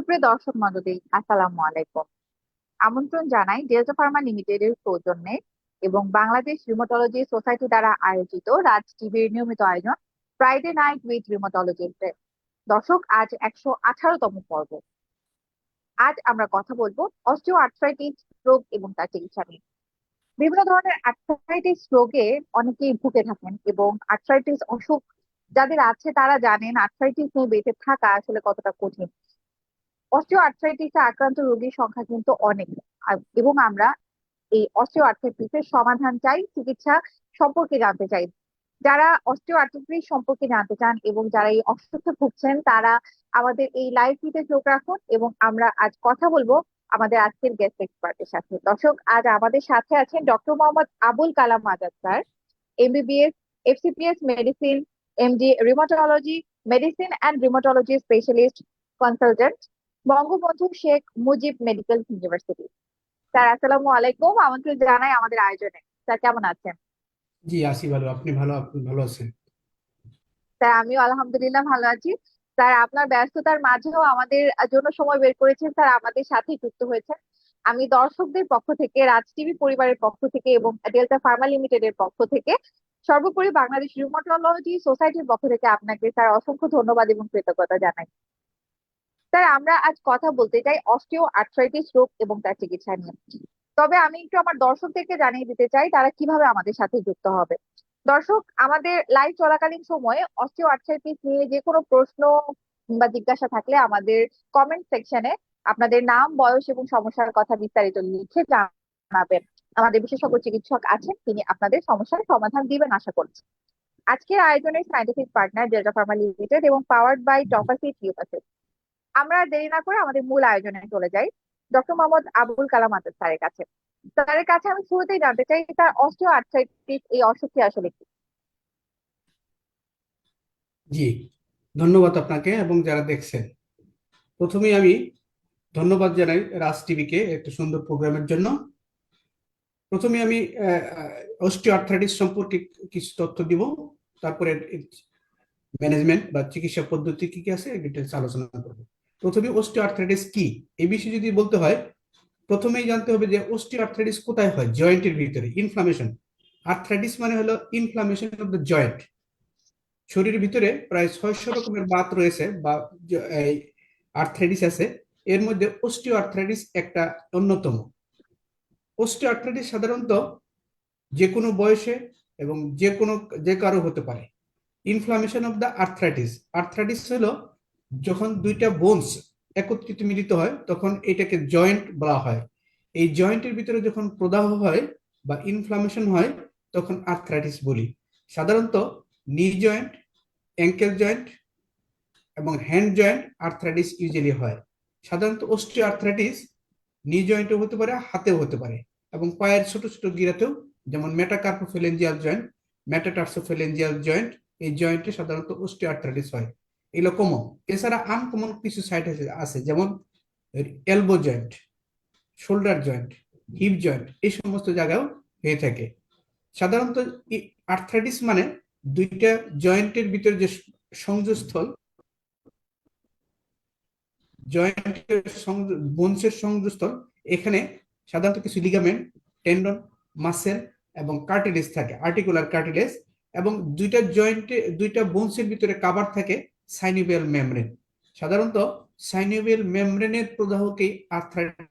সুপ্রিয় দর্শক মণ্ডলী, আসসালামু আলাইকুম। আমন্ত্রণ জানাই ডেল্টা ফার্মা লিমিটেডের সৌজন্যে এবং বাংলাদেশ রিমোটোলজি সোসাইটি দ্বারা আয়োজিত রাজ টিভির নিয়মিত আয়োজন ফ্রাইডে নাইট উইথ রিমোটোলজিস্ট দর্শক, আজ একশো আঠারোতম পর্ব। আজ আমরা কথা বলব অস্টিও আর্থ্রাইটিস রোগ এবং তার চিকিৎসা নিয়ে। বিভিন্ন ধরনের আর্থ্রাইটিস রোগে অনেকেই ভুগে থাকেন এবং আর্থ্রাইটিস অসুখ যাদের আছে তারা জানেন আর্থ্রাইটিস নিয়ে বেঁচে থাকা আসলে কতটা কঠিন। অস্টিও আর্থ্রাইটিসে আক্রান্ত রোগীর সংখ্যা কিন্তু অনেক। এবং আমরা এই অস্টিও আর্থ্রাইটিসের সমাধান চাই, চিকিৎসা সম্পর্কে জানতে চাই। যারা অস্টিও আর্থ্রাইটিস সম্পর্কে জানতে চান এবং যারা এই অসুখে ভুগছেন, তারা আমাদের এই লাইভটিতে চোখ রাখুন এবং আমরা আজ কথা বলব আমাদের আজকের গেস্ট এক্সপার্টের সাথে। দর্শক, আজ আমাদের সাথে আছেন doctor Mohammad Abul Kalam Azad sir MBBS FCPS medicine MD rheumatology medicine and rheumatology specialist consultant Bangabandhu Sheikh Mujib medical university. Sir আসসালামু আলাইকুম। আমন্ত্রণ জানাই আমাদের আয়োজনে। স্যার কেমন আছেন? জি আছি ভালো। আপনি ভালো আপনি ভালো আছেন? স্যার আমিও আলহামদুলিল্লাহ ভালো আছি। স্যার আপনার ব্যস্ততার মাঝেও আমাদের জন্য সময় বের করেছেন। স্যার আমাদের সাথে যুক্ত হয়েছেন। আমি দর্শকদের পক্ষ থেকে রাজ টিভি পরিবারের পক্ষ থেকে এবং ডেল্টা ফার্মা লিমিটেডের পক্ষ থেকে সর্বোপরি বাংলাদেশ রিউমাটোলজি সোসাইটির পক্ষ থেকে আপনাকে স্যার অসংখ্য ধন্যবাদ এবং কৃতজ্ঞতা জানাই। স্যার, আমরা আজ কথা বলতে চাই অস্টিও আর্থ্রাইটিস রোগ এবং তার চিকিৎসা নিয়ে। তবে আমি একটু আমার দর্শকদেরকে জানিয়ে দিতে চাই, তারা কীভাবে আমাদের সাথে যুক্ত হবে। দর্শক, আমাদের লাইভ চলাকালীন সময়ে অস্টিও আর্থ্রাইটিস নিয়ে যে কোনো প্রশ্ন বা জিজ্ঞাসা থাকলে আমাদের কমেন্ট সেকশনে আপনাদের নাম, বয়স এবং সমস্যার কথা বিস্তারিত লিখে জানাবেন। আমাদের বিশেষজ্ঞ চিকিৎসক আছেন, তিনি আপনাদের সমস্যার সমাধান দিবেন আশা করছি। আজকের আয়োজনের scientific partner Delta Pharma Limited এবং পাওয়ার্ড বাই টপাসিট ইউপাসিট আমরা দেরি না করে আমাদের মূল আয়োজনে চলে যাই। ডক্টর মোহাম্মদ আবুল কালাম আজাদ স্যারের কাছে। স্যারের কাছে আমি শুরুতেই জানতে চাই তার অস্টিও আর্থ্রাইটিস এই অসুখটি আসলে কি? জি, ধন্যবাদ আপনাকে এবং যারা দেখছেন। প্রথমে আমি ধন্যবাদ জানাই রাজ টিভিকে একটা সুন্দর প্রোগ্রামের জন্য। প্রথমে আমি আর্থ্রাইটিস সম্পর্কে কিছু তথ্য দিব। তারপরে ম্যানেজমেন্ট বা চিকিৎসা পদ্ধতি কি কি আছে ডিটেলস আলোচনা করব। প্রথমে অস্টিও আর্থ্রাইটিস কি? এই বিষয়ে যদি বলতে হয়, প্রথমেই জানতে হবে যে অস্টিও আর্থ্রাইটিস কোথায় হয়? জয়েন্টের ভিতরে ইনফ্লামেশন আর্থ্রাইটিস মানে হলো ইনফ্লামেশন অফ দ্য জয়েন্ট শরীরের ভিতরে প্রায় ছয়শো রকমের বাত রয়েছে বা আর্থ্রাইটিস আছে। এর মধ্যে অস্টিও আর্থ্রাইটিস একটা অন্যতম। অস্টিও আর্থ্রাইটিস সাধারণত যে কোনো বয়সে এবং যে কোনো যে কারও হতে পারে। Inflammation of the arthritis arthritis হলো যখন দুইটা বোনস একত্রিত মিলিত হয়, তখন এটাকে জয়েন্ট বলা হয়। এই জয়েন্টের ভিতরে যখন প্রদাহ হয় বা ইনফ্লামেশন হয়, তখন আর্থ্রাইটিস বলি। সাধারণত নি জয়েন্ট অ্যাঙ্কেল জয়েন্ট এবং হ্যান্ড জয়েন্ট আর্থ্রাইটিস ইউজুয়ালি হয়। সাধারণত অস্ট্রিও আর্থ্রাইটিস নি জয়েন্টেও হতে পারে, হাতেও হতে পারে এবং পায়ের ছোট ছোট গিরাতেও, যেমন মেটাকার্পোফেলেঞ্জিয়াল জয়েন্ট মেটাটার্সোফেলেঞ্জিয়াল জয়েন্ট এই জয়েন্টে সাধারণত অস্ট্রিও আর্থ্রাইটিস হয়। এগুলো কমন। এছাড়া আনকমন কিছু সাইট আছে যেমন elbow joint shoulder joint hip joint এই সমস্ত জায়গাও হয়ে থাকে। সাধারণত আর্থ্রাইটিস মানে দুইটা জয়েন্টের ভিতরে যে সংযোগস্থল জয়েন্টের বোনসের সংযোগস্থল, এখানে সাধারণত কিছু লিগামেন্ট টেন্ডন মাসেল এবং কার্টিলেজ থাকে আর্টিকুলার কার্টিলেজ এবং দুইটা জয়েন্টে দুইটা বোনসের ভিতরে কাভার থাকে সাইনিভিয়াল মেমব্রেন সাধারণত সাইনিভিয়াল মেমব্রেনের প্রদাহকেই আর্থ্রাইটিস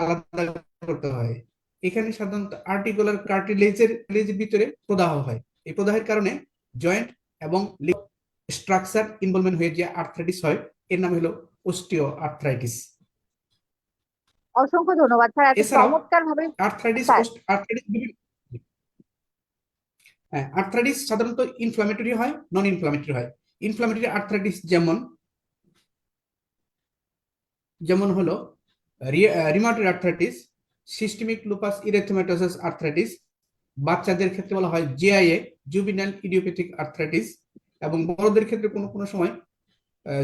আলাদা করতে হয়। এখানে সাধারণত আর্টিকুলার কার্টিলেজের লেজের ভিতরে প্রদাহ হয়। এই প্রদাহের কারণে জয়েন্ট এবং স্ট্রাকচার ইনভলভমেন্ট হয়ে যে আর্থ্রাইটিস হয় এর নাম হলো অস্টিও আর্থ্রাইটিস অসংখ্য ধন্যবাদ স্যার এত চমৎকার ভাবে আর্থ্রাইটিস আর্থ্রাইটিস হ্যাঁ আর্থ্রাইটিস সাধারণত ইনফ্ল্যামেটরি হয় নন ইনফ্লামেটরি হয়। ইনফ্লামেটরি আর্থ্রাইটিস যেমন যেমন হলো rheumatoid arthritis systemic lupus erythematosus arthritis বাচ্চাদের ক্ষেত্রে বলা হয় জেআইএ জুবিনাল ইডিওপ্যাথিক আর্থ্রাইটিস এবং বড়দের ক্ষেত্রে কোনো কোনো সময়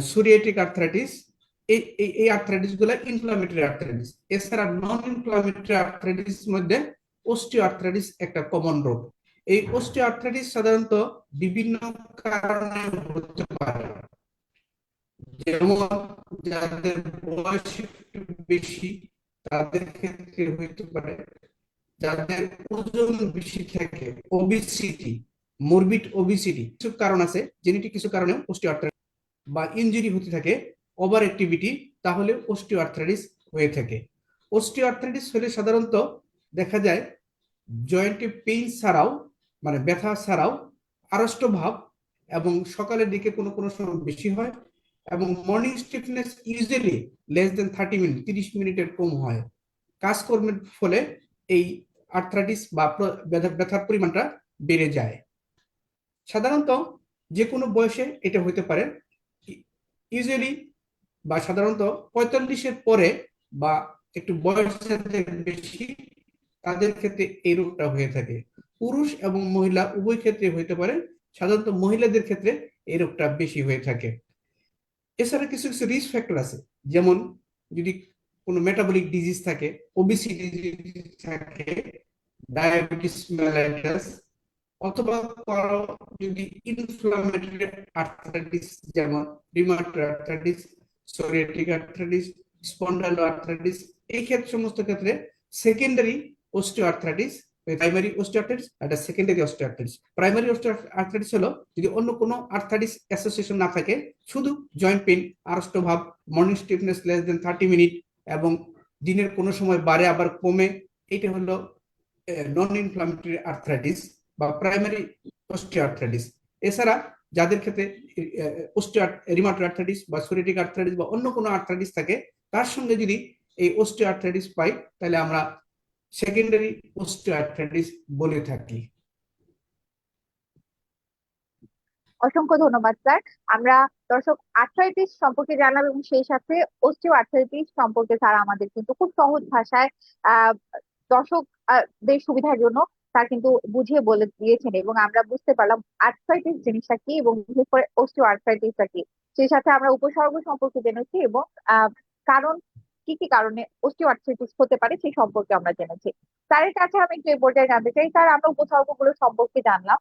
সুরিয়েটিক আর্থ্রাইটিস এই, এই- আর্থ্রাইটিসগুলো ইনফ্লামেটরি আর্থ্রাইটিস এছাড়া নন ইনফ্লামেটরি আর্থ্রাইটিস মধ্যে অস্টিও আর্থ্রাইটিস একটা কমন রোগ। এই অস্টিও আর্থ্রাইটিস সাধারণত বিভিন্ন কারণে হতে পারে। যেমন যাদের বয়স একটু বেশি, তাদের ক্ষেত্রে হইতে পারে। যাদের ওজন বেশি থাকে ওবিসিটি মরবিড ওবিসিটি কিছু কারণ আছে জেনেটিক কিছু কারণে অস্টিওআর্থ্রাইটিস বা ইঞ্জুরি হতে থাকে ওভার অ্যাক্টিভিটি তাহলে অস্টিওআর্থ্রাইটিস হয়ে থাকে। অস্টিওআর্থ্রাইটিস হলে সাধারণত দেখা যায় জয়েন্টে পেইন ছাড়াও মানে ব্যথা ছাড়াও আড়ষ্ট ভাব এবং সকালের দিকে কোনো কোনো সময় বেশি হয় এবং morning stiffness usually less than thirty minute তিরিশ মিনিটের কম হয়। কাজকর্মের ফলে এই আর্থ্রাইটিস বা ব্যথার পরিমাণটা বেড়ে যায়। সাধারণত যে কোনো বয়সে এটা হতে পারে। ইউজুয়ালি বা সাধারণত পঁয়তাল্লিশের পরে বা একটু বয়সের বেশি তাদের ক্ষেত্রে এই রোগটা হয়ে থাকে। পুরুষ এবং মহিলা উভয় ক্ষেত্রে হতে পারে, সাধারণত মহিলাদের ক্ষেত্রে এই রোগটা বেশি হয়ে থাকে। এছাড়া কিছু কিছু রিস্ক ফ্যাক্টর আছে, যেমন যদি কোনো মেটাবলিক ডিজিজ থাকে ওবিসিটি থাকে ডায়াবেটিস মেলাইটাস অথবা যদি ইনফ্লামেটরি আর্থ্রাইটিস যেমন rheumatoid arthritis psoriatic arthritis spondyloarthritis এই ক্ষেত্রে সমস্ত ক্ষেত্রে সেকেন্ডারি অস্টিওআর্থ্রাইটিস প্রাইমারি অস্টিওআর্থ্রাইটিস একটা সেকেন্ডারি অস্টিওআর্থ্রাইটিস প্রাইমারি অস্টিওআর্থ্রাইটিস হলো যদি অন্য কোনো আর্থ্রাইটিস অ্যাসোসিয়েশন না থাকে, শুধু জয়েন্ট পেন আড়ষ্ট ভাব morning stiffness less than thirty minute এবং দিনের কোনো সময় বাড়ে আবার কমে এটা হলো নন ইনফ্লামেটরি আর্থ্রাইটিস বা প্রাইমারি অস্টিওআর্থ্রাইটিস এছাড়া যাদের ক্ষেত্রে অস্টিও আর্থ্রাইটিস বা সোরিয়াটিক আর্থ্রাইটিস বা অন্য কোনো আর্থ্রাইটিস থাকে, তার সঙ্গে যদি এই অস্টিওআর্থ্রাইটিস পাই, তাহলে আমরা সেকেন্ডারি অস্টিওআর্থ্রাইটিস বলে থাকি। অসংখ্য ধন্যবাদ, স্যার। আমরা দর্শক আর্থ্রাইটিস সম্পর্কে জানলাম, এবং সেই সাথে অস্টিও আর্থ্রাইটিস সম্পর্কে, স্যার, আমাদের কিন্তু খুব সহজ ভাষায়, আহ, দর্শকদের সুবিধার জন্য স্যার কিন্তু বুঝিয়ে বলে দিয়েছেন এবং আমরা বুঝতে পারলাম আর্থ্রাইটিস জিনিসটা কি এবং বিশেষ করে অস্টিও আর্থ্রাইটিসটা কি। সেই সাথে আমরা উপসর্গ সম্পর্কে জেনেছি এবং কারণ কি কি কারণে অস্টিও আর্থ্রাইটিস হতে পারে সেই সম্পর্কে আমরা জেনেছি। স্যারের কাছে আমি একটু পর্যায়ে জানতে চাই, স্যার, আমরা উপসর্গগুলো সম্পর্কে জানলাম।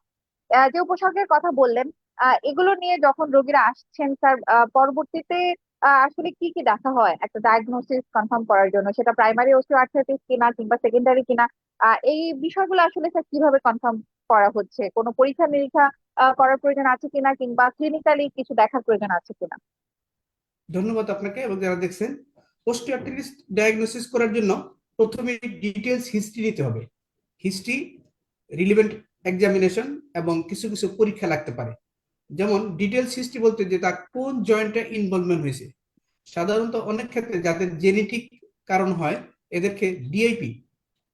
যে উপসর্গের কথা বললেন এগুলো নিয়ে যখন রোগীরা আসছেন, স্যার পরবর্তীতে আসলে কি কি দেখা হয়? একটা ডায়াগনোসিস কনফার্ম করার জন্য, সেটা প্রাইমারি অস্টিওআর্থ্রাইটিস কিনা কিংবা সেকেন্ডারি কিনা এই বিষয়গুলো আসলে স্যার কীভাবে কনফার্ম করা হচ্ছে? কোনো পরীক্ষা নিরীক্ষা করার প্রয়োজন আছে কিনা কিংবা ক্লিনিক্যালি কিছু দেখার প্রয়োজন আছে কিনা? ধন্যবাদ আপনাকে এবং যারা দেখছেন অস্টিওআর্থ্রাইটিস ডায়াগনোসিস করার জন্য প্রথমে ডিটেলস হিস্ট্রি নিতে হবে। হিস্ট্রি রিলিভেন্ট এক্সামিনেশন এবং কিছু কিছু পরীক্ষা লাগতে পারে। যেমন ডিটেলস হিস্ট্রি বলতে যে তার কোন জয়েন্টে ইনভলভমেন্ট হয়েছে। সাধারণত অনেক ক্ষেত্রে যাদের জেনেটিক কারণ হয়, এদেরকে DIP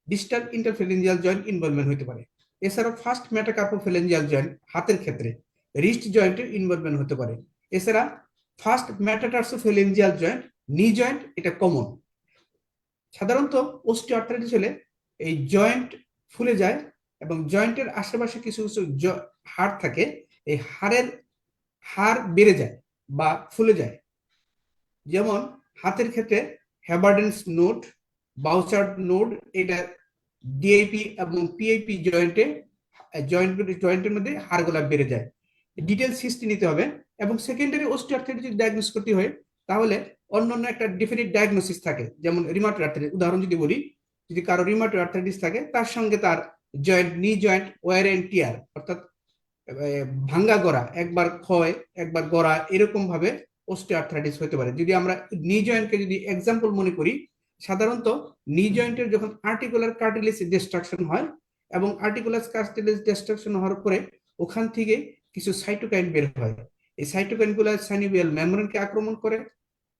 distal interphalangeal joint involvement হতে পারে। এছাড়াও ফার্স্ট মেটাকার্পোফেলেঞ্জিয়াল জয়েন্ট হাতের ক্ষেত্রে রিস্ট জয়েন্টের ইনভলভমেন্ট হতে পারে। এছাড়া first metatarsophalangeal joint knee joint এটা কমন সাধারণত অস্টিওআর্থ্রাইটিস হলে এই জয়েন্ট ফুলে যায় এবং জয়েন্টের আশেপাশে কিছু কিছু হাড় থাকে এই হাড়ের হাড় বেড়ে যায় বা ফুলে যায়। যেমন হাতের ক্ষেত্রে হ্যাবার্ডেন্স নোট বাউচার নোট এটা ডিআইপি এবং পিআইপি জয়েন্টে জয়েন্ট জয়েন্টের মধ্যে হাড়গুলা বেড়ে যায়। ডিটেলস হিস্ট্রি নিতে হবে এবং সেকেন্ডারি অস্টিওআর্থ্রাইটিস যদি ডায়াগনোস করতে হয়, তাহলে অন্য অন্য একটা ডিফিনিট ডায়াগনোসিস থাকে, যেমন রিমাটয়েড আর্থ্রাইটিস উদাহরণ যদি বলি, যদি কারও রিমাটয়েড আর্থ্রাইটিস থাকে, তার সঙ্গে তার joint knee joint war and টিয়ার অর্থাৎ ভাঙ্গা গড়া, একবার ক্ষয়, একবার গড়া এরকম ভাবে অস্টিওআর্থ্রাইটিস হতে পারে। যদি আমরা নি জয়েন্টকে যদি এক্সাম্পল মনে করি, সাধারণত নি জয়েন্টের যখন আর্টিকুলার কার্টিলেজ ডিস্ট্রাকশন হয় এবং আর্টিকুলার কার্টিলেজ ডিস্ট্রাকশন হওয়ার পরে ওখান থেকে কিছু সাইটোকাইন বের হয়। এই সাইটোকাইনগুলো সাইনোভিয়াল মেমব্রেনকে আক্রমণ করে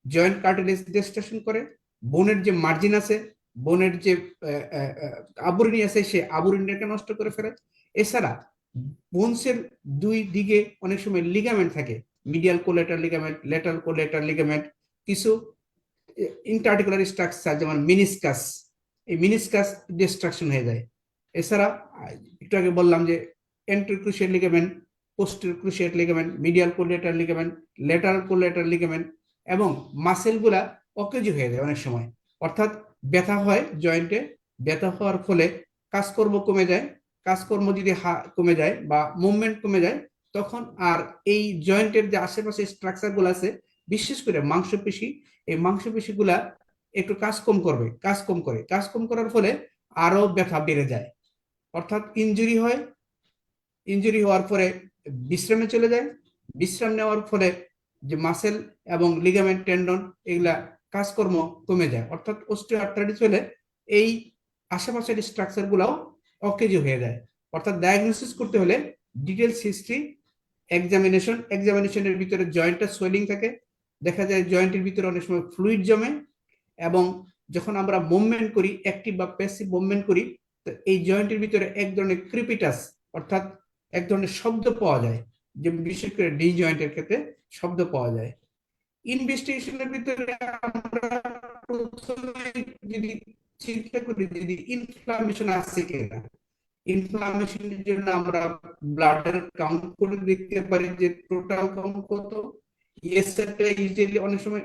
জয়েন্ট কার্টিলেজ ডিস্ট্রাকশন করে বোনের যে মার্জিন আছে বোনের যে আবরণী আছে, সে আবরণীটাকে নষ্ট করে ফেলে। এছাড়া বোনসের দুই দিকে অনেক সময় লিগামেন্ট থাকে। Medial collateral ligament lateral collateral ligament কিছু ইন্টার্টিকুলার স্ট্রাকচার যেমন মিনিসকাস এই মিনিসকাস ডিস্ট্রাকশন হয়ে যায়। এছাড়া, একটু আগে বললাম যে anterior cruciate ligament posterior cruciate ligament medial collateral ligament lateral collateral ligament এবং মাসেলগুলা অকেজ হয়ে যায় অনেক সময়। অর্থাৎ ব্যথা হয় জয়েন্টে ব্যথা হওয়ার ফলে কাজকর্ম কমে যায় কাজকর্ম যদি কমে যায় বা মুভমেন্ট কমে যায়, তখন আর এই জয়েন্টের যে আশেপাশে স্ট্রাকচারগুলো আছে, বিশেষ করে মাংসপেশি, এই মাংসপেশিগুলা একটু কাজ কম করবে, কাজ কম করে। কাজ কম করার ফলে আরও ব্যথা বেড়ে যায়। অর্থাৎ ইনজুরি হয় ইনজুরি হওয়ার পরে বিশ্রামে চলে যায়। বিশ্রাম নেওয়ার ফলে যে মাসেল এবং লিগামেন্ট টেন্ডন এগুলা কাজকর্ম কমে যায়। অর্থাৎ অস্টিওআর্থ্রাইটিস হলে এই আশেপাশের স্ট্রাকচার গুলাও অকেজো হয়ে যায়। অর্থাৎ ডায়াগনোসিস করতে হলে ডিটেলস হিস্ট্রি এক্সামিনেশন এক্সামিনেশনের ভিতরে জয়েন্টটা সোয়েলিং থাকে। দেখা যায় জয়েন্টের ভিতরে অনেক সময় ফ্লুইড জমে এবং যখন আমরা মুভমেন্ট করি অ্যাক্টিভ বা প্যাসিভ মুভমেন্ট করি, তো এই জয়েন্টের ভিতরে এক ধরনের ক্রিপিটাস অর্থাৎ এক ধরনের শব্দ পাওয়া যায়, যে বিশেষ করে ডি জয়েন্টের ক্ষেত্রে শব্দ পাওয়া যায়। ইনভেস্টিগেশনের ভিতরে আমরা যদি চিন্তা করি যদি ইনফ্লামেশন আছে কিনা। ইনফ্লামেশনের জন্য আমরা ব্লাডের কাউন্ট করে দেখতে পারি যে টোটাল কাউন্ট কত। ইউজুয়ালি অনেক সময়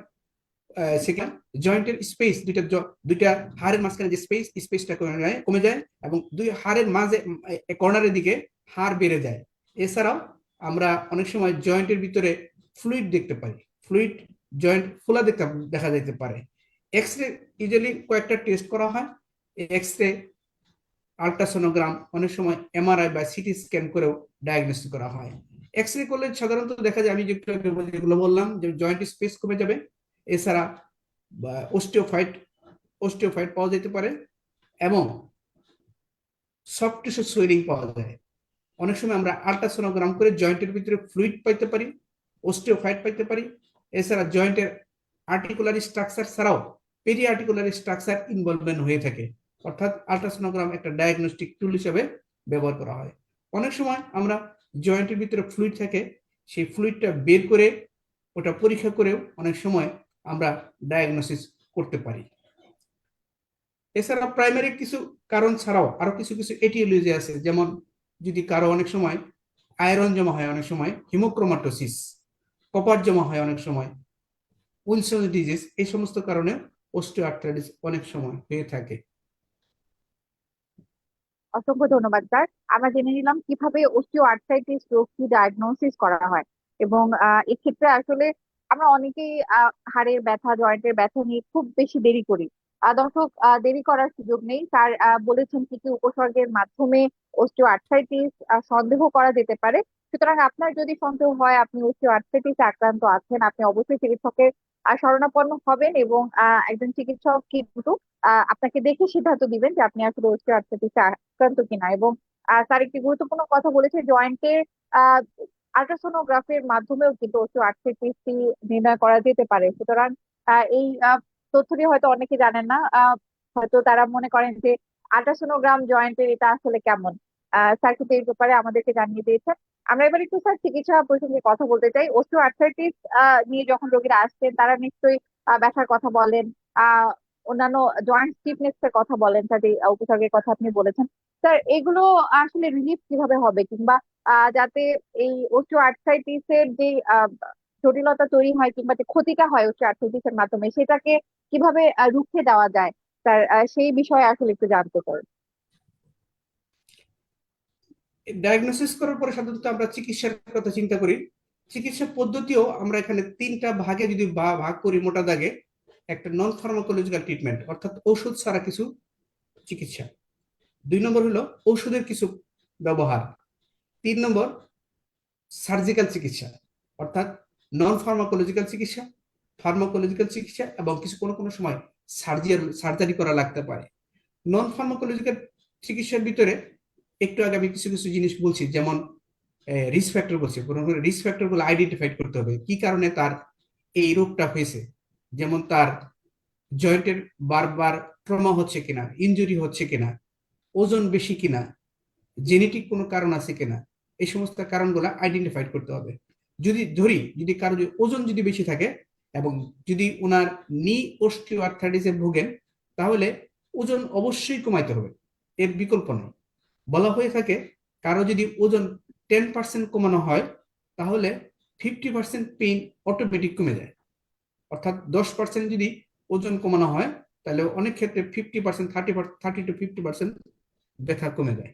সেখানে জয়েন্টের স্পেস দুইটা দুইটা হাড়ের মাঝখানে যে স্পেস স্পেসটা কমে যায় কমে যায় এবং দুই হাড়ের মাঝে কর্নারের দিকে হাড় বেড়ে যায়। এছাড়াও আমরা অনেক সময় জয়েন্টের ভিতরে ফ্লুইড দেখতে পাই ফ্লুইড জয়েন্ট ফোলা দেখতে দেখা যেতে পারে। এক্স রে ইউজুয়ালি কয়েকটা টেস্ট করা হয়। এক্স রে আলট্রাসোনোগ্রাম অনেক সময় এমআরআই বা সিটি স্ক্যান করেও ডায়াগনোসিস করা হয়। এক্স রে করলে সাধারণত দেখা যায়, আমি যেগুলো বললাম, যে জয়েন্ট স্পেস কমে যাবে। এছাড়া অস্টিওফাইট অস্টিওফাইট পাওয়া যেতে পারে এবং সফট টিস্যু সোয়েলিং পাওয়া যায়। অনেক সময় আমরা আলট্রাসোনোগ্রাম করে জয়েন্টের ভিতরে ফ্লুইড পাইতে পারি অস্টিওফাইট পাইতে পারি। এছাড়া জয়েন্টের আর্টিকুলারি স্ট্রাকচার ছাড়াও পেরি আর্টিকুলারি স্ট্রাকচার ইনভলভমেন্ট হয়ে থাকে। অর্থাৎ আলট্রাসোনোগ্রাম একটা ডায়াগনস্টিক টুল হিসেবে ব্যবহার করা হয়। অনেক সময় আমরা জয়েন্টের ভিতরে ফ্লুইড থাকে, সেই ফ্লুইডটা বের করে ওটা পরীক্ষা করেও অনেক সময় আমরা ডায়াগনোসিস করতে পারি। এছাড়া প্রাইমারি কিছু কারণ ছাড়াও আরও কিছু কিছু এটিওলজি আছে, যেমন যদি কারও অনেক সময় আয়রন জমা হয় অনেক সময় হিমোক্রোমাটোসিস কপার জমা হয় অনেক সময় উইলসন ডিজিজ এই সমস্ত কারণে অস্টিওআর্থ্রাইটিস অনেক সময় হয়ে থাকে। অসংখ্য ধন্যবাদ, স্যার। আমরা জেনে নিলাম কীভাবে অস্টিও আর্থ্রাইটিস রোগটি ডায়াগনোসিস করা হয় এবং এক্ষেত্রে আসলে আমরা অনেকেই হাড়ের ব্যথা, জয়েন্টের ব্যথা নিয়ে খুব বেশি দেরি করি। দর্শক দেরি করার সুযোগ নেই। স্যার বলেছেন কি কি উপসর্গের মাধ্যমে অস্টিও আর্থ্রাইটিস সন্দেহ করা যেতে পারে। সুতরাং আপনার যদি সন্দেহ হয়, আপনি অস্টিও আর্থ্রাইটিস আক্রান্ত আছেন, আপনি অবশ্যই চিকিৎসকের শরণাপন্ন হবেন এবং একজন চিকিৎসক কিন্তু আপনাকে দেখে সিদ্ধান্ত দিবেন যে আপনি আসলে অস্টিও আর্থ্রাইটিস আক্রান্ত কিনা এবং স্যার একটি গুরুত্বপূর্ণ কথা বলেছে জয়েন্টের আল্ট্রাসোনোগ্রাফির মাধ্যমেও কিন্তু অস্টিও আর্থ্রাইটিসটি নির্ণয় করা যেতে পারে। সুতরাং এই তথ্যটি হয়তো অনেকে জানেন না হয়তো তারা মনে করেন যে আল্ট্রাসোনোগ্রাম জয়েন্টের এটা আসলে কেমন? স্যার কিন্তু ব্যাপারে আমাদেরকে জানিয়ে দিয়েছেন। আমরা এবার একটু স্যার চিকিৎসা প্রসঙ্গে কথা বলতে চাই। অস্টিও আর্থ্রাইটিস নিয়ে যখন রোগীরা আসছেন, তারা নিশ্চয়ই ব্যথার কথা বলেন অন্যান্য জয়েন্ট স্টিফনেস এর কথা বলেন স্যার উপসর্গের কথা আপনি বলেছেন। স্যার এগুলো আসলে রিলিফ কীভাবে হবে? কিংবা যাতে এই অস্টিও আর্থ্রাইটিস এর যে জটিলতা তৈরি হয়, কিংবা যে ক্ষতিটা হয় অস্টিও আর্থ্রাইটিস এর মাধ্যমে, সেটাকে কীভাবে রুখে দেওয়া যায়? স্যার সেই বিষয়ে আসলে একটু জানতে চাই। ডায়াগনোসিস করার পরে সাধারণত আমরা চিকিৎসার কথা চিন্তা করি। চিকিৎসা পদ্ধতিও আমরা এখানে তিনটা ভাগে যদি ভাগ করি মোটা দাগে, একটা নন ফার্মাকোলজিক্যাল ট্রিটমেন্ট অর্থাৎ ওষুধ ছাড়া কিছু চিকিৎসা। দুই নম্বর হলো ওষুধের কিছু ব্যবহার। তিন নম্বর সার্জিক্যাল চিকিৎসা, অর্থাৎ নন ফার্মাকোলজিক্যাল চিকিৎসা ফার্মাকোলজিক্যাল চিকিৎসা এবং কিছু কোনো কোনো সময় সার্জারি সার্জারি করা লাগতে পারে। নন ফার্মাকোলজিক্যাল চিকিৎসার ভিতরে একটু আগে আমি কিছু কিছু জিনিস বলছি, যেমন রিস্ক ফ্যাক্টর বলছি। রিস্ক ফ্যাক্টরগুলো আইডেন্টিফাই করতে হবে। কি কারণে তার এই রোগটা হয়েছে? যেমন তার জয়েন্টের বারবার ট্রমা হচ্ছে কিনা ইনজুরি হচ্ছে কিনা, ওজন বেশি কিনা জেনেটিক কোনো কারণ আছে কিনা, এই সমস্ত কারণগুলো আইডেন্টিফাই করতে হবে। যদি, ধরি, যদি কারও ওজন যদি বেশি থাকে এবং যদি ওনার নি অস্টিওআর্থ্রাইটিসে ভোগেন, তাহলে ওজন অবশ্যই কমাইতে হবে। এর বিকল্প নেই। বলা হয়ে থাকে, কারও যদি ওজন টেন পার্সেন্ট কমানো হয়, তাহলে ফিফটি পার্সেন্ট পেইন অটোমেটিক কমে যায়। অর্থাৎ দশ পার্সেন্ট যদি ওজন কমানো হয়, তাহলে অনেক ক্ষেত্রে fifty percent thirty thirty two fifty percent ব্যথা কমে যায়।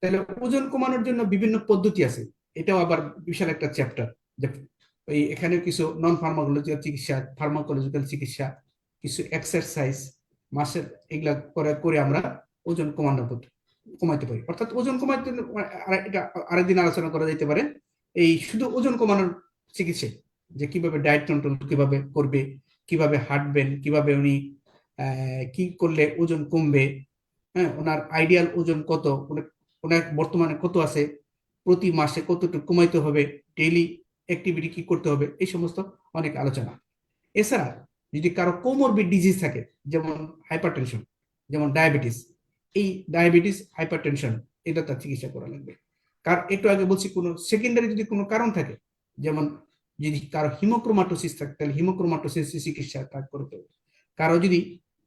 তাহলে ওজন কমানোর জন্য বিভিন্ন পদ্ধতি আছে। এটাও আবার বিশাল একটা চ্যাপ্টার ওই এখানে কিছু নন ফার্মাকোলজিক্যাল চিকিৎসা ফার্মাকোলজিক্যাল চিকিৎসা, কিছু এক্সারসাইজ মাসের এগুলা করে করে আমরা ওজন কমানো পদ্ধ- কমাইতে পারি। অর্থাৎ ওজন কমাইতে আর- এটা আরেকদিন আলোচনা করা যেতে পারে। এই শুধু ওজন কমানোর চিকিৎসা, যে কীভাবে ডায়েট কন্ট্রোল কীভাবে করবে, কীভাবে হাঁটবেন, কীভাবে উনি কি করলে ওজন কমবে হ্যাঁ ওনার আইডিয়াল ওজন কত ওনার- ওনার বর্তমানে কত আছে, প্রতি মাসে কতটুকু কমাইতে হবে ডেইলি অ্যাক্টিভিটি কি করতে হবে, এই সমস্ত অনেক আলোচনা। এছাড়া যদি কারও কোমরবিড ডিজিজ থাকে, যেমন হাইপারটেনশন যেমন ডায়াবেটিস এই ডায়াবেটিস হাইপারটেনশন এটা তার চিকিৎসা করা লাগবে। কার একটু আগে বলছি, কোনো সেকেন্ডারি যদি কোনো কারণ থাকে, যেমন যদি কারও হিমোক্রোমাটোসিস থাকে, তাহলে হিমোক্রোমাটোসিস চিকিৎসা তার করতে হবে। কারও যদি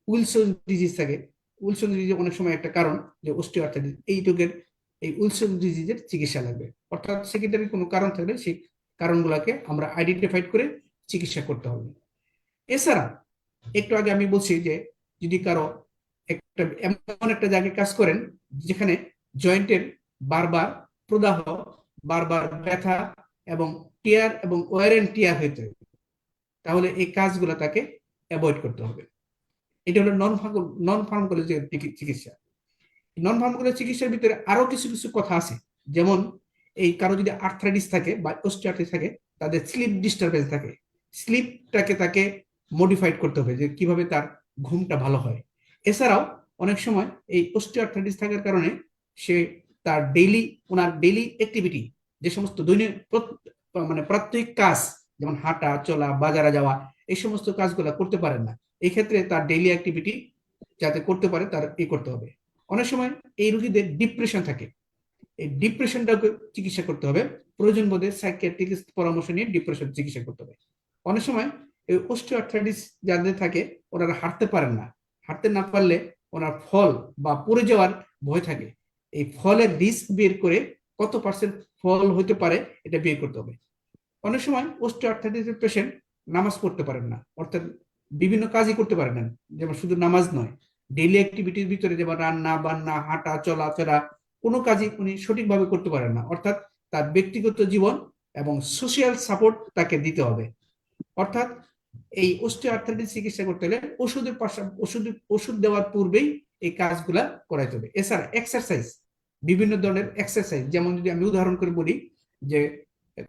উইলসন ডিজিজ থাকে উইলসন ডিজিজ অনেক সময় একটা কারণ যে অস্টিওআর্থাইটিস এই রোগের এই উইলসন ডিজিজের চিকিৎসা লাগবে। অর্থাৎ সেকেন্ডারি কোনো কারণ থাকলে সেই কারণগুলোকে আমরা আইডেন্টিফাইড করে চিকিৎসা করতে হবে। এছাড়া, একটু আগে আমি বলছি যে যদি কারও একটা, এমন একটা জায়গায় কাজ করেন যেখানে জয়েন্টের বারবার প্রদাহ, বারবার ব্যথা এবং টিয়ার এবং টিয়ার হইতে তাহলে এই কাজগুলো তাকে অ্যাভয়েড করতে হবে। এটা হলো নন নন ফার্মাকোলজিক্যাল চিকিৎসা। নন চিকিৎসার ভিতরে আরও কিছু কিছু কথা আছে। যেমন এই কারও যদি আর্থ্রাইটিস থাকে বা অস্টিওআর্থ্রাইটিস থাকে, তাদের স্লিপ ডিস্টারবেন্স থাকে। স্লিপটাকে তাকে মডিফাইড করতে হবে যে কীভাবে তার ঘুমটা ভালো হয়। এছাড়াও অনেক সময় এই অস্টিওআর্থ্রাইটিস থাকার কারণে সে তার ডেইলি ওনার ডেইলি অ্যাক্টিভিটি যে সমস্ত দৈনিক মানে প্রাত্যহিক কাজ, যেমন হাঁটা, চলা, বাজারে যাওয়া, এই সমস্ত কাজগুলো করতে পারেন না। এই ক্ষেত্রে তার ডেইলি অ্যাক্টিভিটি যাতে করতে পারে তার ই করতে হবে। অনেক সময় এই রোগীদের ডিপ্রেশন থাকে। এই ডিপ্রেশনটাকে চিকিৎসা করতে হবে। প্রয়োজন বোধে সাইকিয়াট্রিক পরামর্শ নিয়ে ডিপ্রেশন চিকিৎসা করতে হবে। অনেক সময় এই অস্টিওআর্থ্রাইটিস যাদের থাকে, ওনারা হাঁটতে পারেন না। হাঁটতে না পারলে ওনার ফল বা পড়ে যাওয়ার ভয় থাকে। এই ফলের রিস্ক বের করে কত পার্সেন্ট ফল হতে পারে এটা বের করতে হবে। অনেক সময় অস্টিওআর্থ্রাইটিসের পেশেন্ট নামাজ পড়তে পারেন না, অর্থাৎ বিভিন্ন কাজই করতে পারেন না, যেমন শুধু নামাজ নয় ডেইলি অ্যাক্টিভিটির ভিতরে যেমন রান্না, বান্না, হাঁটা, চলাফেরা, কোনো কাজই উনি সঠিকভাবে করতে পারেন না। অর্থাৎ তার ব্যক্তিগত জীবন এবং সোশিয়াল সাপোর্ট তাকে দিতে হবে। অর্থাৎ এই অস্টিওআর্থ্রাইটিস চিকিৎসা করতে হলে ওষুধের ওষুধ ওষুধ দেওয়ার পূর্বেই এই কাজগুলা করাইতে হবে। এছাড়া এক্সারসাইজ বিভিন্ন ধরনের এক্সারসাইজ যেমন যদি আমি উদাহরণ করে বলি যে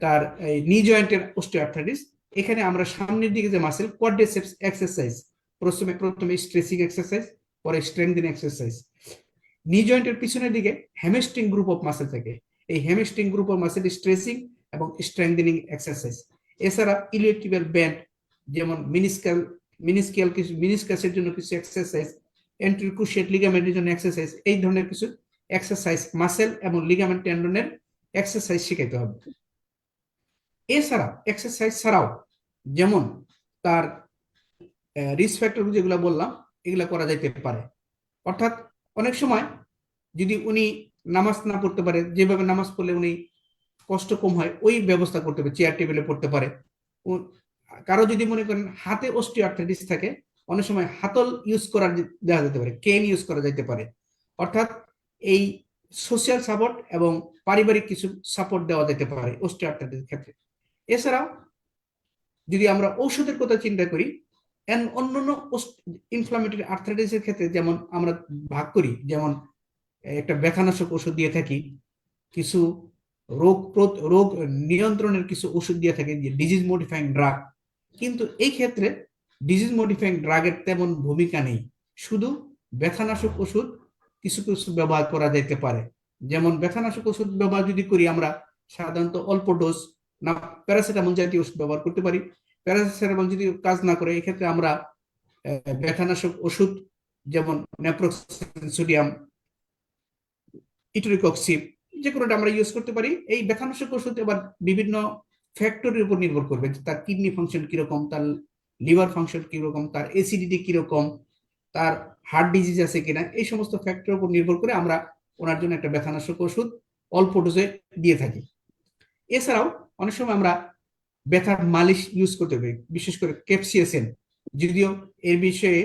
তার এই নি জয়েন্টের অস্টিওআর্থ্রাইটিস এখানে আমরা সামনের দিকে যে মাসেল কোয়াড্রিসেপস এক্সারসাইজ প্রথমে প্রথমে স্ট্রেচিং এক্সারসাইজ পরে স্ট্রেংথেনিং এক্সারসাইজ নি জয়েন্টের পিছনের দিকে হ্যামস্ট্রিং গ্রুপ অফ মাসেল থাকে। এই hamstring group of muscle stretching এবং স্ট্রেংথেনিং এক্সারসাইজ এছাড়া ইলেকট্রিক্যাল ব্যান্ড যেমন মিনিস্কাল মিনিস্কিয়াল কিছু মিনিসকাসের জন্য কিছু এক্সারসাইজ এন্ট্রিকুশিয়েট লিগামেন্টের জন্য এক্সারসাইজ এই ধরনের কিছু এক্সারসাইজ মাসেল এবং লিগামেন্ট টেন্ডনের এক্সারসাইজ শিখাইতে হবে। এছাড়া এক্সারসাইজ ছাড়াও, যেমন তার রিস্ক ফ্যাক্টর যেগুলো বললাম, এগুলা করা যাইতে পারে। অর্থাৎ অনেক সময় যদি উনি নামাজ না পড়তে পারে, যেভাবে নামাজ পড়লে উনি কষ্ট কম হয়, ওই ব্যবস্থা করতে হবে চেয়ার টেবিলে পড়তে পারে। কারও যদি মনে করেন হাতে অস্টিওআর্থ্রাইটিস থাকে, অনেক সময় হাতল ইউজ করা দেওয়া যেতে পারে কেন ইউজ করা যেতে পারে। অর্থাৎ এই সোশ্যাল সাপোর্ট এবং পারিবারিক কিছু সাপোর্ট দেওয়া যেতে পারে অস্টিওআর্থ্রাইটিস ক্ষেত্রে। এছাড়াও যদি আমরা ঔষধের কথা চিন্তা করি, এন অন্যান্য ইনফ্লামেটরি আর্থ্রাইটিসের ক্ষেত্রে যেমন আমরা ভাগ করি, যেমন একটা ব্যথানাশক ওষুধ দিয়ে থাকি, কিছু রোগ রোগ নিয়ন্ত্রণের কিছু ওষুধ দিয়ে থাকি ডিজিজ মডিফাইং ড্রাগ কিন্তু এই ক্ষেত্রে ডিজিজ মডিফাইং ড্রাগের তেমন ভূমিকা নেই। শুধু ব্যথানাশক ওষুধ কিছু কিছু ব্যবহার করা যেতে পারে। যেমন ব্যথানাশক ওষুধ ব্যবহার যদি করি আমরা, সাধারণত অল্প ডোজ না প্যারাসিটামল জাতীয় ওষুধ ব্যবহার করতে পারি। প্যারাসিটামল যদি কাজ না করে, এক্ষেত্রে আমরা ব্যথানাশক ওষুধ যেমন নেপ্রোক্সিন সোডিয়াম ইটোরিকক্সিব যে কোনোটা আমরা ইউজ করতে পারি। এই ব্যথানাশক ওষুধ এবার বিভিন্ন ফ্যাক্টরের উপর নির্ভর করবে যে তার কিডনি ফাংশন কীরকম, তার লিভার ফাংশন কীরকম, তার এসিডিটি কীরকম, তার হার্ট ডিজিজ আছে কিনা, এই সমস্ত ফ্যাক্টরের উপর নির্ভর করে আমরা ওনার জন্য একটা ব্যথানাশক ওষুধ অল্প ডোজে দিয়ে থাকি। এছাড়াও অনেক সময় আমরা ব্যথার মালিশ ইউজ করতে পারি, বিশেষ করে ক্যাপসিয়াসেন যদিও এর বিষয়ে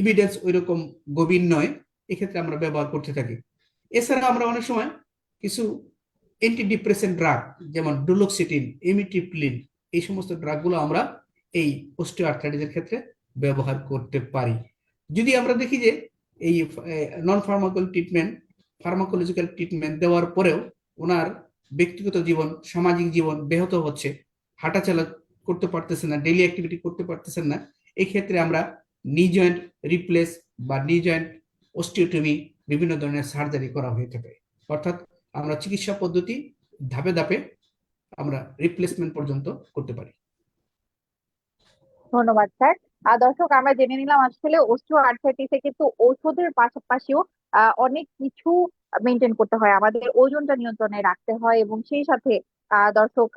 ইভিডেন্স ওই রকম গভীর নয়, এক্ষেত্রে আমরা ব্যবহার করতে থাকি। এছাড়া আমরা অনেক সময় কিছু অ্যান্টিডিপ্রেসেন্ট ড্রাগ যেমন ডুলোক্সিটিন এমিটিপ্লিন এই সমস্ত ড্রাগগুলো আমরা এই অস্টিওআর্থ্রাইটিসের ক্ষেত্রে ব্যবহার করতে পারি। যদি আমরা দেখি যে এই non pharmacol treatment pharmacological treatment দেওয়ার পরেও ওনার ব্যক্তিগত জীবন, সামাজিক জীবন ব্যাহত হচ্ছে, হাঁটাচলা করতে পারতেছেন না ডেইলি অ্যাক্টিভিটি করতে পারতেছেন না, এই ক্ষেত্রে আমরা নি জয়েন্ট রিপ্লেস বা নি জয়েন্ট অস্টিওটমি বিভিন্ন ধরনের সার্জারি করা হয়ে থাকে। অর্থাৎ আমরা চিকিৎসা পদ্ধতি ধাপে ধাপে আমরা রিপ্লেসমেন্ট পর্যন্ত করতে পারি। ধন্যবাদ স্যার। আহ, দর্শক আমরা জেনে নিলাম আসলে অস্টিও আর্থ্রাইটিসে কিন্তু ঔষধের পাশাপাশিও অনেক কিছু মেনটেন করতে হয়। আমাদের ওজনটা নিয়ন্ত্রণে রাখতে হয় এবং সেই সাথে দর্শক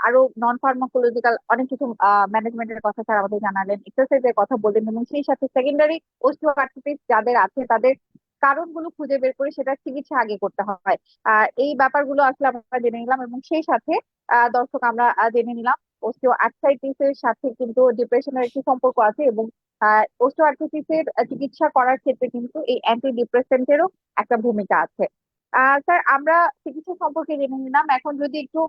আরও নন ফার্মাকোলজিক্যাল অনেক কিছু ম্যানেজমেন্টের কথা স্যার আমাদের জানালেন এক্সারসাইজের কথা বললেন এবং সেই সাথে সেকেন্ডারি অস্টিও আর্থ্রাইটিস যাদের আছে তাদের কারণগুলো খুঁজে বের করে সেটা চিকিৎসা আগে করতে হয়। এই ব্যাপারগুলো আসলে আমরা জেনে নিলাম এবং সেই সাথে দর্শক আমরা জেনে নিলাম অস্টিও আর্থ্রাইটিসের সাথে কিন্তু ডিপ্রেশনের একটি সম্পর্ক আছে এবং অস্টিও আর্থ্রাইটিসের চিকিৎসা করার ক্ষেত্রে কিন্তু এই অ্যান্টি ডিপ্রেসেন্টেরও একটা ভূমিকা আছে। স্যার আমরা চিকিৎসা সম্পর্কে জেনে নিলাম। এখন যদি একটু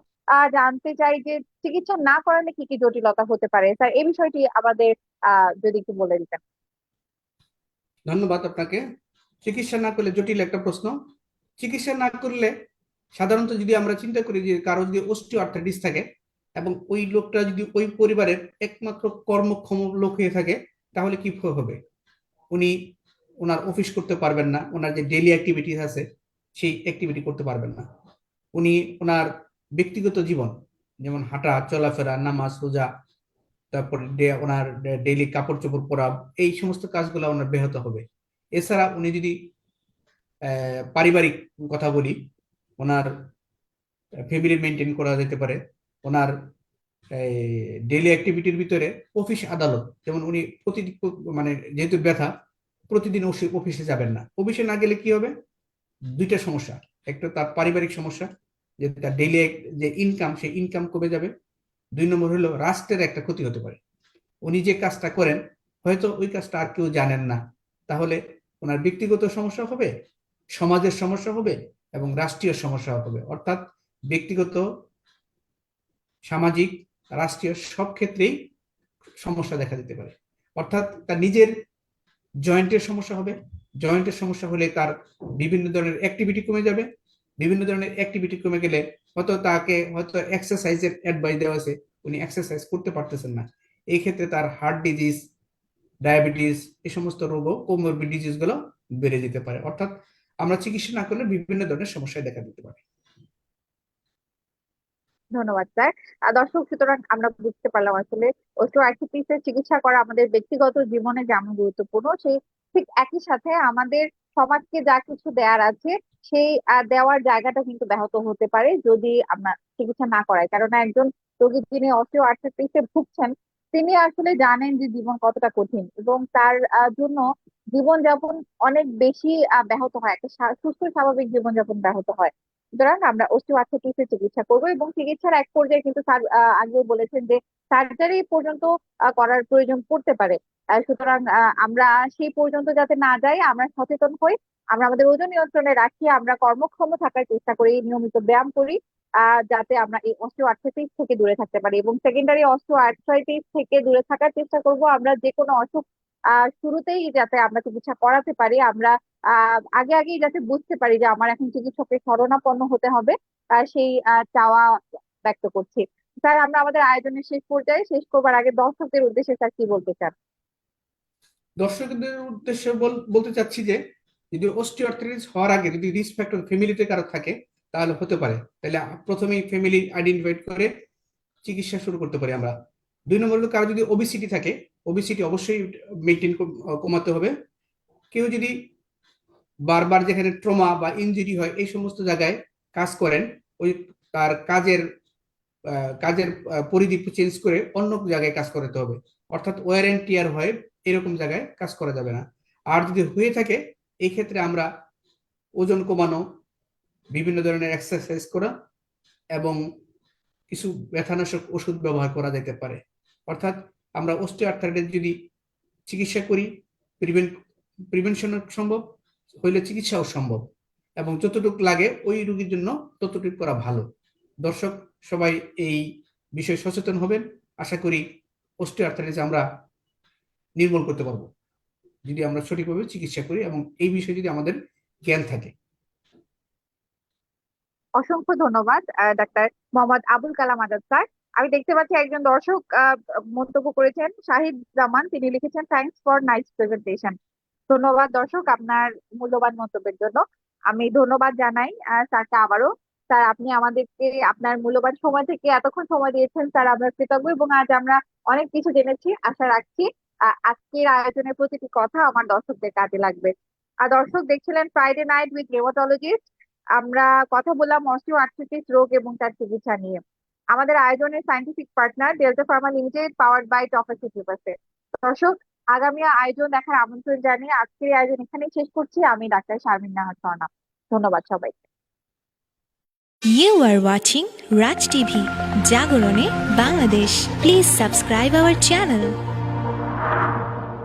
জানতে চাই যে চিকিৎসা না করালে কি কি জটিলতা হতে পারে? স্যার এই বিষয়টি আমাদের যদি একটু বলে দিতেন। ধন্যবাদ আপনাকে। চিকিৎসা না করলে জটিল একটা প্রশ্ন। চিকিৎসা না করলে সাধারণত যদি আমরা চিন্তা করি যে কারও যদি অস্টিও আর্থ্রাইটিস থাকে এবং ওই লোকটা যদি ওই পরিবারের একমাত্র কর্মক্ষম লোক হয়ে থাকে, তাহলে কি হবে? উনি ওনার অফিস করতে পারবেন না, ওনার যে ডেইলি অ্যাক্টিভিটিস আছে, সেই অ্যাক্টিভিটি করতে পারবেন না। উনি ওনার ব্যক্তিগত জীবন, যেমন হাঁটা, চলাফেরা, নামাজ, রোজা, তারপর ওনার ডেইলি কাপড় চোপড় পরা, এই সমস্ত কাজগুলো ওনার ব্যাহত হবে। এছাড়া উনি যদি পারিবারিক কথা বলি, ওনার ফ্যামিলি মেনটেন করা যেতে পারে, ওনার ডেলি অ্যাক্টিভিটির ভিতরে অফিস আদালত, যেমন উনি প্রতিদিন মানে যেহেতু ব্যথা, প্রতিদিন অফি- অফিসে যাবেন না। অফিসে না গেলে কি হবে? দুইটা সমস্যা। একটা তার পারিবারিক সমস্যা, যে তার ডেইলি যে ইনকাম সেই ইনকাম কমে যাবে। দুই নম্বর হলো রাষ্ট্রের একটা ক্ষতি হতে পারে। উনি যে কাজটা করেন, হয়তো ওই কাজটা আর কেউ জানেন না। তাহলে ওনার ব্যক্তিগত সমস্যা হবে, সমাজের সমস্যা হবে এবং রাষ্ট্রীয় সমস্যা হবে। অর্থাৎ ব্যক্তিগত, সামাজিক, রাষ্ট্রীয় সব ক্ষেত্রেই সমস্যা দেখা দিতে পারে। অর্থাৎ তার নিজের জয়েন্টের সমস্যা হবে। জয়েন্টের সমস্যা হলে তার বিভিন্ন ধরনের অ্যাক্টিভিটি কমে যাবে। বিভিন্ন ধরনের অ্যাক্টিভিটি কমে গেলে হয়তো তাকে হয়তো এক্সারসাইজের অ্যাডভাইস দেওয়া আছে। উনি এক্সারসাইজ করতে পারতেছেন না। এই ক্ষেত্রে তার হার্ট ডিজিজ ডায়াবেটিস, এই সমস্ত রোগও ডিজিজগুলো বেড়ে যেতে পারে। অর্থাৎ আমরা চিকিৎসা না করলে বিভিন্ন ধরনের সমস্যায় দেখা দিতে পারে। ধন্যবাদ, স্যার। দর্শক, সুতরাং আমরা বুঝতে পারলাম আসলে চিকিৎসা করা আমাদের ব্যক্তিগত জীবনে যেমন গুরুত্বপূর্ণ, সেই ঠিক একই সাথে আমাদের সমাজকে যা কিছু দেওয়ার আছে, সেই দেওয়ার জায়গাটা কিন্তু ব্যাহত হতে পারে যদি আমরা চিকিৎসা না করাই। কারণ একজন রোগী যিনি অস্টিওআর্থ্রাইটিসে ভুগছেন তিনি আসলে জানেন যে জীবন কতটা কঠিন এবং তার জন্য জীবনযাপন অনেক বেশি ব্যাহত হয়। একটা সুস্থ স্বাভাবিক জীবনযাপন ব্যাহত হয়। সুতরাং আমরা অস্টিওআর্থ্রাইটিসের চিকিৎসা করব এবং চিকিৎসার এক পর্যায়ে কিন্তু স্যার আগেও বলেছেন যে সার্জারি পর্যন্ত করার প্রয়োজন পড়তে পারে। সুতরাং আমরা সেই পর্যন্ত যাতে না যাই, আমরা সচেতন হই, আমরা আমাদের ওজন নিয়ন্ত্রণে রাখি, আমরা কর্মক্ষম থাকার চেষ্টা করি, নিয়মিত ব্যায়াম করি যাতে আমরা এই অস্টিওআর্থ্রাইটিস থেকে দূরে থাকতে পারি এবং সেকেন্ডারি অস্টিওআর্থ্রাইটিস থেকে দূরে থাকার চেষ্টা করব। আমরা যে কোনো অসুখ শুরুতেই যাতে আমরা চিকিৎসা করাতে পারি, আমরা আগে আগেই যাতে বুঝতে পারি যে আমার এখন চিকিৎসকের শরণাপন্ন হতে হবে সেই চাওয়া ব্যক্ত করছি। স্যার, আমরা আমাদের আয়োজনের শেষ পর্যায়ে শেষ করবার আগে দর্শকদের উদ্দেশ্যে স্যার কি বলতে চান? দর্শকদের উদ্দেশ্যে বল- বলতে চাচ্ছি যে, যদি অস্টিওআর্থ্রাইটিস হওয়ার আগে যদি রিস্ক ফ্যাক্টর ফ্যামিলিতে কারও থাকে, তাহলে হতে পারে। তাহলে প্রথমেই ফ্যামিলি আইডেন্টিফাই করে চিকিৎসা শুরু করতে পারি আমরা। দুই নম্বর কারও যদি ওবিসিটি থাকে ওবিসিটি অবশ্যই মেনটেন কমাতে হবে। কেউ যদি বারবার যেখানে ট্রমা বা ইঞ্জুরি হয়, এই সমস্ত জায়গায় কাজ করেন, ওই তার কাজের কাজের পরিধি চেঞ্জ করে অন্য জায়গায় কাজ করাতে হবে। অর্থাৎ ওয়ার এন্ড টিয়ার হয়, এরকম জায়গায় কাজ করা যাবে না। আর যদি হয়ে থাকে, এই ক্ষেত্রে আমরা ওজন কমানো, বিভিন্ন ধরনের এক্সারসাইজ করা এবং কিছু ব্যথানাশক ওষুধ ব্যবহার করা যেতে পারে। অর্থাৎ আমরা অস্টিওআর্থাইটিস যদি চিকিৎসা করি প্রিভেন্ট প্রিভেনশন সম্ভব, হইলে চিকিৎসাও সম্ভব। এবং যতটুকু লাগে ওই রোগীর জন্য ততটুকু করা ভালো। দর্শক, সবাই এই বিষয়ে সচেতন হবেন। আশা করি অস্টিওআর্থাইটিস আমরা নির্মূল করতে পারব। যদি আমরা সঠিকভাবে চিকিৎসা করি এবং এই বিষয়ে যদি আমাদের জ্ঞান থাকে। অসংখ্য ধন্যবাদ ডাক্তার মোহাম্মদ আবুল কালাম আজাদ স্যার। আমি দেখতে পাচ্ছি একজন দর্শক মন্তব্য করেছেন, শাহিদ জামান। তিনি লিখেছেন থ্যাঙ্কস ফর নাইস প্রেজেন্টেশন ধন্যবাদ দর্শক আপনার মূল্যবান মন্তব্যের জন্য। আমি ধন্যবাদ জানাই স্যারকে আবারও। স্যার, আপনি আমাদেরকে আপনার মূল্যবান সময় থেকে এতক্ষণ সময় দিয়েছেন, স্যার, আমরা কৃতজ্ঞ এবং আজ আমরা অনেক কিছু জেনেছি। আশা রাখছি আজকের আয়োজনের প্রতিটি কথা আমার দর্শকদের কাজে লাগবে। আর দর্শক দেখছিলেন ফ্রাইডে নাইট উইথ রেমাটোলজিস্ট আমরা কথা বললাম অস্টিওআর্থ্রাইটিস রোগ এবং তার চিকিৎসা নিয়ে। আমাদের আয়োজনের scientific partner Delta Pharma Limited power by topper city বাসে দর্শক আগামী আয়োজন দেখার আমন্ত্রণ জানিয়ে আজকের আয়োজন এখানেই শেষ করছি। আমি ডাক্তার শারমিন নাহার স্বর্ণা ধন্যবাদ সবাই You are watching Raj TV, Jagorone, Bangladesh please subscribe our channel.